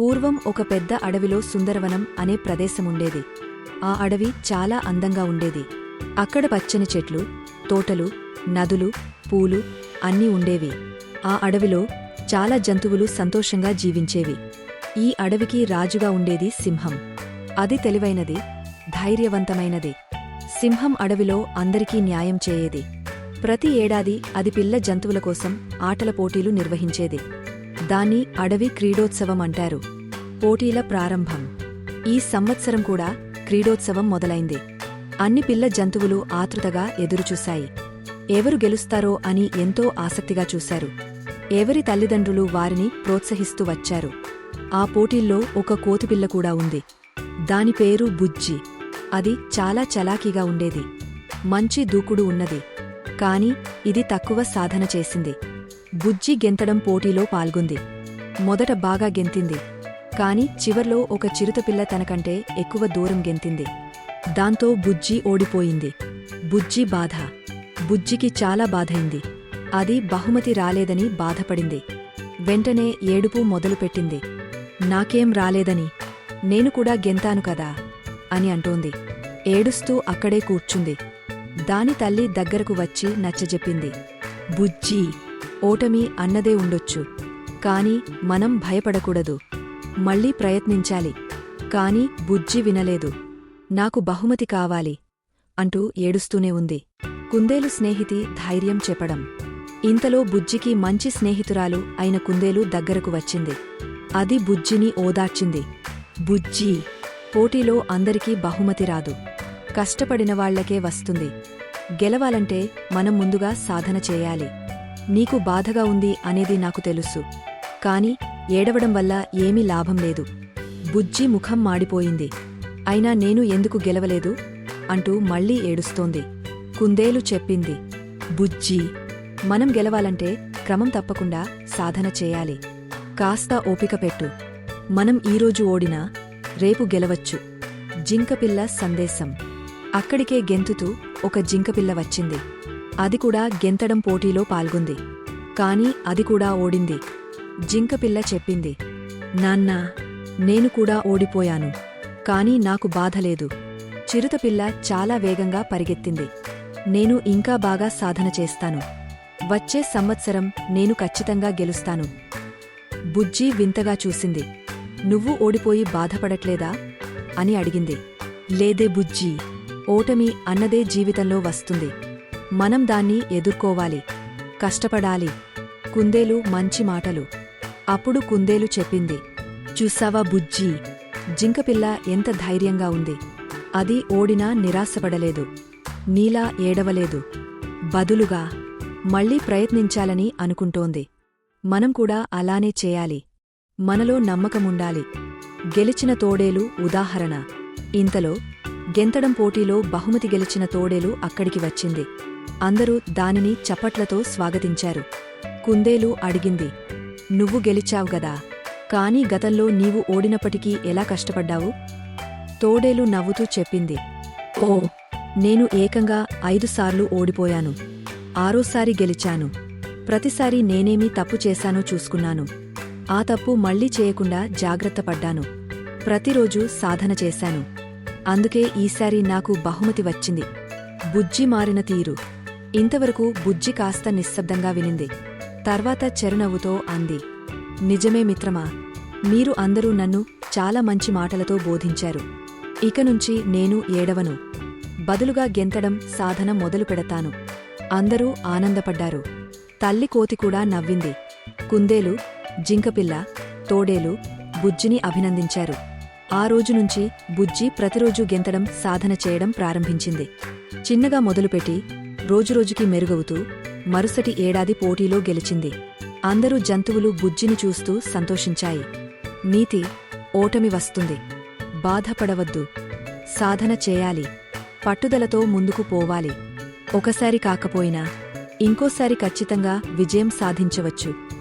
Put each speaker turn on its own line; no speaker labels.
పూర్వం ఒక పెద్ద అడవిలో సుందరవనం అనే ప్రదేశముండేది. ఆ అడవి చాలా అందంగా ఉండేది. అక్కడ పచ్చని చెట్లు తోటలు నదులు పూలు అన్నీ ఉండేవి. ఆ అడవిలో చాలా జంతువులు సంతోషంగా జీవించేవి. ఈ అడవికి రాజుగా ఉండేది సింహం. అది తెలివైనది ధైర్యవంతమైనది. సింహం అడవిలో అందరికీ న్యాయం చేయేది. ప్రతి ఏడాది అది పిల్ల జంతువుల కోసం ఆటల పోటీలు నిర్వహించేది. దాన్ని అడవి క్రీడోత్సవం అంటారు. పోటీల ప్రారంభం. ఈ సంవత్సరం కూడా క్రీడోత్సవం మొదలైంది. అన్ని పిల్ల జంతువులు ఆతృతగా ఎదురుచూశాయి. ఎవరు గెలుస్తారో అని ఎంతో ఆసక్తిగా చూశారు. ఎవరి తల్లిదండ్రులు వారిని ప్రోత్సహిస్తూ వచ్చారు. ఆ పోటీల్లో ఒక కోతిపిల్ల కూడా ఉంది. దాని పేరు బుజ్జి. అది చాలా చలాకీగా ఉండేది. మంచి దూకుడు ఉన్నది. కాని ఇది తక్కువ సాధన చేసింది. బుజ్జి గెంతడం పోటీలో పాల్గొంది. మొదట బాగా గెంతింది. కాని చివర్లో ఒక చిరుతపిల్ల తనకంటే ఎక్కువ దూరం గెంతింది. దాంతో బుజ్జి ఓడిపోయింది. బుజ్జి బాధ. బుజ్జికి చాలా బాధైంది. అది బహుమతి రాలేదని బాధపడింది. వెంటనే ఏడుపు మొదలుపెట్టింది. నాకేం రాలేదని. నేను కూడా గెంతాను కదా? అని అంటోంది. ఏడుస్తూ అక్కడే కూర్చుంది. దాని తల్లి దగ్గరకు వచ్చి నచ్చజెప్పింది. బుజ్జీ! ఓటమి అన్నదే ఉండొచ్చు. కాని మనం భయపడకూడదు. మళ్ళీ ప్రయత్నించాలి. కాని బుజ్జి వినలేదు. నాకు బహుమతి కావాలి అంటూ ఏడుస్తూనే ఉంది. కుందేలు స్నేహితి ధైర్యం చెప్పడం. ఇంతలో బుజ్జికి మంచి స్నేహితురాలు అయిన కుందేలు దగ్గరకు వచ్చింది. అది బుజ్జిని ఓదార్చింది. బుజ్జీ! పోటీలో అందరికీ బహుమతి రాదు. కష్టపడిన వాళ్ళకే వస్తుంది. గెలవాలంటే మనం ముందుగా సాధన చేయాలి. నీకు బాధగా ఉంది అనేది నాకు తెలుసు. కాని ఏడవడం వల్ల ఏమీ లాభం లేదు. బుజ్జి ముఖం మాడిపోయింది. అయినా నేను ఎందుకు గెలవలేదు? అంటూ మళ్ళీ ఏడుస్తోంది. కుందేలు చెప్పింది. బుజ్జి మనం గెలవాలంటే క్రమం తప్పకుండా సాధన చేయాలి. కాస్త ఓపిక పెట్టు. మనం ఈరోజు ఓడినా రేపు గెలవచ్చు. జింకపిల్ల సందేశం. అక్కడికే గెంతుతూ ఒక జింకపిల్ల వచ్చింది. అది కూడా గెంతడం పోటీలో పాల్గొంది. కాని అది కూడా ఓడింది. జింకపిల్ల చెప్పింది నాన్నా నేను కూడా ఓడిపోయాను. కాని నాకు బాధలేదు చిరుతపిల్ల చాలా వేగంగా పరిగెత్తింది. నేను ఇంకా బాగా సాధన చేస్తాను. వచ్చే సంవత్సరం నేను ఖచ్చితంగా గెలుస్తాను. బుజ్జి వింతగా చూసింది. నువ్వు ఓడిపోయి బాధపడట్లేదా? అని అడిగింది. లేదే బుజ్జి. ఓటమి అన్నదే జీవితంలో వస్తుంది. మనం దాన్ని ఎదుర్కోవాలి. కష్టపడాలి. కుందేలు మంచి మాటలు. అప్పుడు కుందేలు చెప్పింది. చూసావా బుజ్జి? జింకపిల్ల ఎంత ధైర్యంగా ఉంది. అది ఓడినా నిరాశపడలేదు. నీలా ఏడవలేదు. బదులుగా మళ్ళీ ప్రయత్నించాలని అనుకుంటోంది. మనం కూడా అలానే చేయాలి. మనలో నమ్మకముండాలి. గెలిచిన తోడేలు ఉదాహరణ. ఇంతలో గెంతడం పోటీలో బహుమతి గెలిచిన తోడేలు అక్కడికి వచ్చింది. అందరూ దానిని చప్పట్లతో స్వాగతించారు. కుందేలు అడిగింది నువ్వు గెలిచావు గదా కాని గతంలో నీవు ఓడినప్పటికీ ఎలా కష్టపడ్డావు? తోడేలు నవ్వుతూ చెప్పింది ఓ నేను ఏకంగా ఐదుసార్లు ఓడిపోయాను ఆరోసారి గెలిచాను ప్రతిసారి నేనేమీ తప్పు చేశానో చూసుకున్నాను ఆ తప్పు మళ్ళీ చేయకుండా జాగ్రత్తపడ్డాను ప్రతిరోజూ సాధన చేశాను అందుకే ఈసారి నాకు బహుమతి వచ్చింది బుజ్జి మారిన తీరు. ఇంతవరకు బుజ్జి కాస్త నిశ్శబ్దంగా వినింది. తర్వాత చెరునవ్వుతో అంది నిజమే మిత్రమా మీరు అందరూ నన్ను చాలా మంచి మాటలతో బోధించారు. ఇక నుంచి నేను ఏడవను. బదులుగా గెంతడం సాధన మొదలు పెడతాను. అందరూ ఆనందపడ్డారు. తల్లి కోతి కూడా నవ్వింది. కుందేలు జింకపిల్ల తోడేలు బుజ్జిని అభినందించారు. ఆ రోజు నుంచి బుజ్జి ప్రతిరోజూ గెంతడం సాధన చేయడం ప్రారంభించింది. చిన్నగా మొదలుపెట్టి రోజురోజుకి మెరుగవుతూ మరుసటి ఏడాది పోటీలో గెలిచింది. అందరూ జంతువులు బుజ్జిని చూస్తూ సంతోషించాయి. నీతి ఓటమి వస్తుంది. బాధపడవద్దు. సాధన చేయాలి. పట్టుదలతో ముందుకు పోవాలి. ఒకసారి కాకపోయినా ఇంకోసారి ఖచ్చితంగా విజయం సాధించవచ్చు.